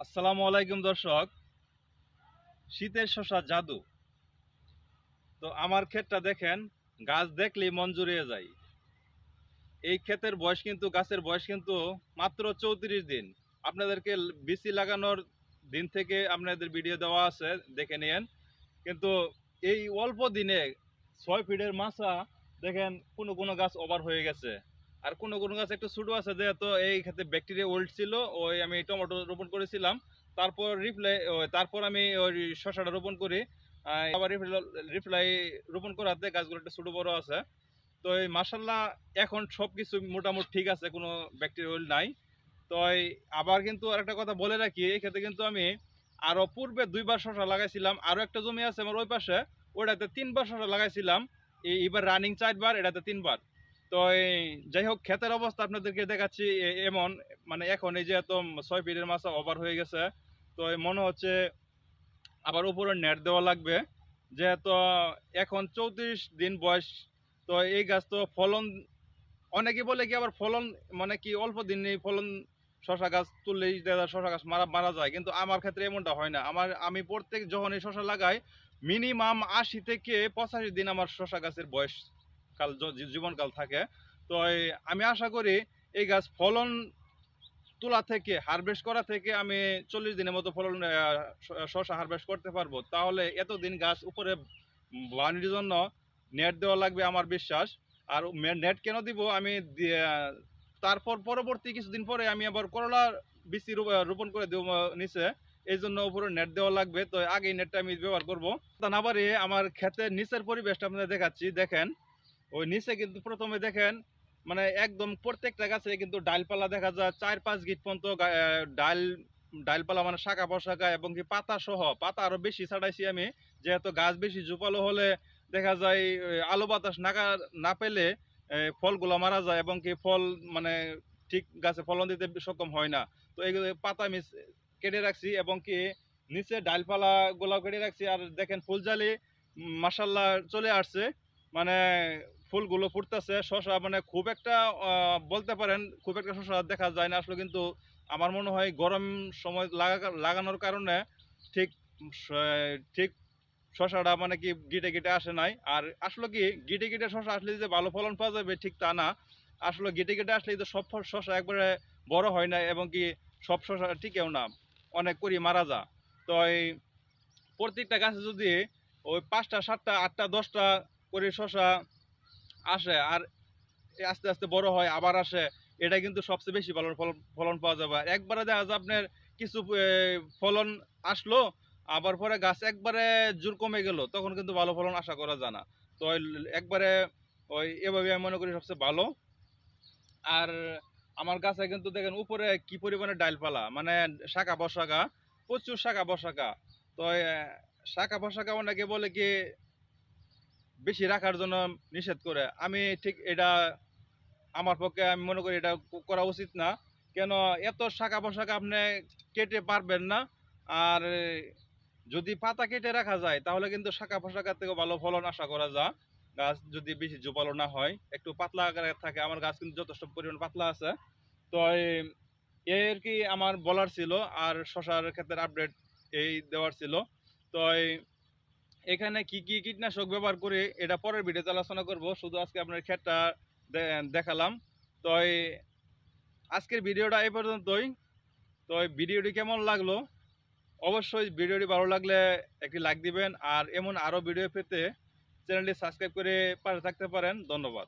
আসসালামু আলাইকুম দর্শক। শীতের শশা জাদু। তো আমার ক্ষেতটা দেখেন, গাছ দেখলেই মন জুড়িয়ে যায়। এই ক্ষেতের বয়স কিন্তু, গাছের বয়স কিন্তু মাত্র চৌত্রিশ দিন। আপনাদেরকে বিসি লাগানোর দিন থেকে আপনাদের ভিডিও দেওয়া আছে, দেখে নিন কিন্তু এই অল্প দিনে ছয় ফিটের মাছা দেখেন কোনো কোনো গাছ ওভার হয়ে গেছে। আর কোনো কোনো গাছ একটু ছোটো আছে, যেহেতু এই ক্ষেত্রে ব্যাকটেরিয়া ওল্ড ছিল, ওই আমি টমেটো রোপণ করেছিলাম। তারপর রিপ্লাই তারপর আমি ওই শশাটা রোপণ করি। আবার রিপ্লাই রোপণ করাতে গাছগুলো একটু ছোটো বড় আছে। তো এই মাসাল্লাহ এখন সব কিছু মোটামুটি ঠিক আছে, কোনো ব্যাকটেরিয়া ওল্ড নাই। তো আবার কিন্তু আরেকটা কথা বলে রাখি, এই ক্ষেত্রে কিন্তু আমি আরও পূর্বে দুইবার শশা লাগাইছিলাম। আরও একটা জমি আছে আমার ওই পাশে ওটাতে তিনবার শশা লাগাইছিলাম। এই এবার রানিং চারবার, এটাতে তিনবার। তো যাই হোক ক্ষেতের অবস্থা আপনাদেরকে দেখাচ্ছি এমন। মানে এখন এই যে এত ছয় ফিটের মাছ ওভার হয়ে গেছে। তো মনে হচ্ছে আবার উপরে নেট দেওয়া লাগবে। যেহেতু এখন চৌত্রিশ দিন বয়স, তো এই গাছ তো ফলন, অনেকে বলে কি আবার ফলন মানে কি অল্প দিনেই ফলন শশা গাছ তুললেই শশা গাছ মারা মারা যায়। কিন্তু আমার ক্ষেত্রে এমনটা হয় না। আমার, আমি প্রত্যেক যখন এই শশা লাগাই মিনিমাম আশি থেকে পঁচাশি দিন আমার শশা গাছের বয়স কাল জীবনকাল থাকে। তো আমি আশা করি এই গাছ ফলন তোলা থেকে হারভেস্ট করা থেকে আমি চল্লিশ দিনের মতো ফলন আহ, শ- শসা হারভেস্ট করতে পারব। তাহলে এতদিন গাছ উপরে বানির জন্য নেট দেওয়া লাগবে আমার বিশ্বাস। আর নেট কেন দিব আমি তারপর পরবর্তী কিছুদিন পরে আমি আবার করলা বিচি রোপণ করে দেবো নিচে। এই জন্য উপরে নেট দেওয়া লাগবে। তো আগে নেটটা আমি ব্যবহার করব। তা না আমার ক্ষেতের নিচের পরিবেশটা আপনাদের দেখাচ্ছি। দেখেন ওই নিচে কিন্তু প্রথমে দেখেন মানে একদম প্রত্যেকটা গাছে কিন্তু ডালপালা দেখা যায়, চার পাঁচ গিট পর্যন্ত ডাল, ডালপালা মানে শাখা পোশাকা এবং কি পাতা সহ, পাতা আরও বেশি ছাড়াইছি আমি, যেহেতু গাছ বেশি ঝুপালো হলে দেখা যায় আলো বাতাস নাকা না পেলে ফলগুলো মারা যায় এবং কি ফল মানে ঠিক গাছে ফলন দিতে সক্ষম হয় না। তো এইগুলো পাতা আমি কেটে রাখছি এবং কি নিচে ডালপালা গোলাপ কেটে রাখছি। আর দেখেন ফুলজালি মাসাল্লাহ চলে আসছে। মানে ফুলগুলো ফুটতেছে, শশা মানে খুব একটা বলতে পারেন খুব একটা শশা দেখা যায় না। আসলে কিন্তু আমার মনে হয় গরম সময় লাগা, লাগানোর কারণে ঠিক ঠিক শশাটা মানে কি গিটে গিটে আসে নাই। আর আসলে কি গিটে গিটে শশা আসলে যে ভালো ফলন পাওয়া যাবে ঠিক তা না। আসলে গিটে গিটে আসলে তো সব শশা একবারে বড় হয় না এবং কি সব শশা টিকেও না, অনেক করি মারা যা তো এই প্রত্যেকটা গাছে যদি ওই পাঁচটা, সাতটা, আটটা, দশটা করে শশা আসে আর আস্তে আস্তে বড় হয়, আবার আসে। এটা কিন্তু সবচেয়ে বেশি ভালো ফলন ফলন পাওয়া যাবে। একবারে দেখা যায় আপনার কিছু ফলন আসলো, আবার পরে গাছ একবারে জোর কমে গেল, তখন কিন্তু ভালো ফলন আশা করা যায় না। তো একবারে ওই এভাবে আমি মনে করি সবচেয়ে ভালো। আর আমার গাছে কিন্তু দেখেন উপরে কি পরিমাণে ডালপালা মানে শাখা বসাকা প্রচুর শাখা বসাকা তো শাখা বসাকা অনেকে বলে কি বেশি রাখার জন্য নিষেধ করে। আমি ঠিক এটা আমার পক্ষে আমি মনে করি এটা করা উচিত না। কেন এত শাখা পোশাক আপনি কেটে পারবেন না। আর যদি পাতা কেটে রাখা যায়, তাহলে কিন্তু শাখা পোশাকের থেকে ভালো ফলন আশা করা যায়। গাছ যদি বেশি জোপালো না হয়, একটু পাতলা আকারে থাকে, আমার গাছ কিন্তু যথেষ্ট পরিমাণ পাতলা আছে। তো এর কি আমার বলার ছিল, আর শশার ক্ষেত্রে আপডেট এই দেওয়ার ছিল। তো এখানে কি কি কীটনাশক ব্যবহার করে এটা পরের ভিডিওতে আলোচনা করব। শুধু আজকে আপনার ক্ষেতটা দেখালাম। তো আজকের ভিডিওটা এই পর্যন্তই। তো ভিডিওটি কেমন লাগল? অবশ্যই ভিডিওটি ভালো লাগলে একটি লাইক দিবেন। আর এমন আরও ভিডিও পেতে চ্যানেলটি সাবস্ক্রাইব করে পাশে থাকতে পারেন। ধন্যবাদ।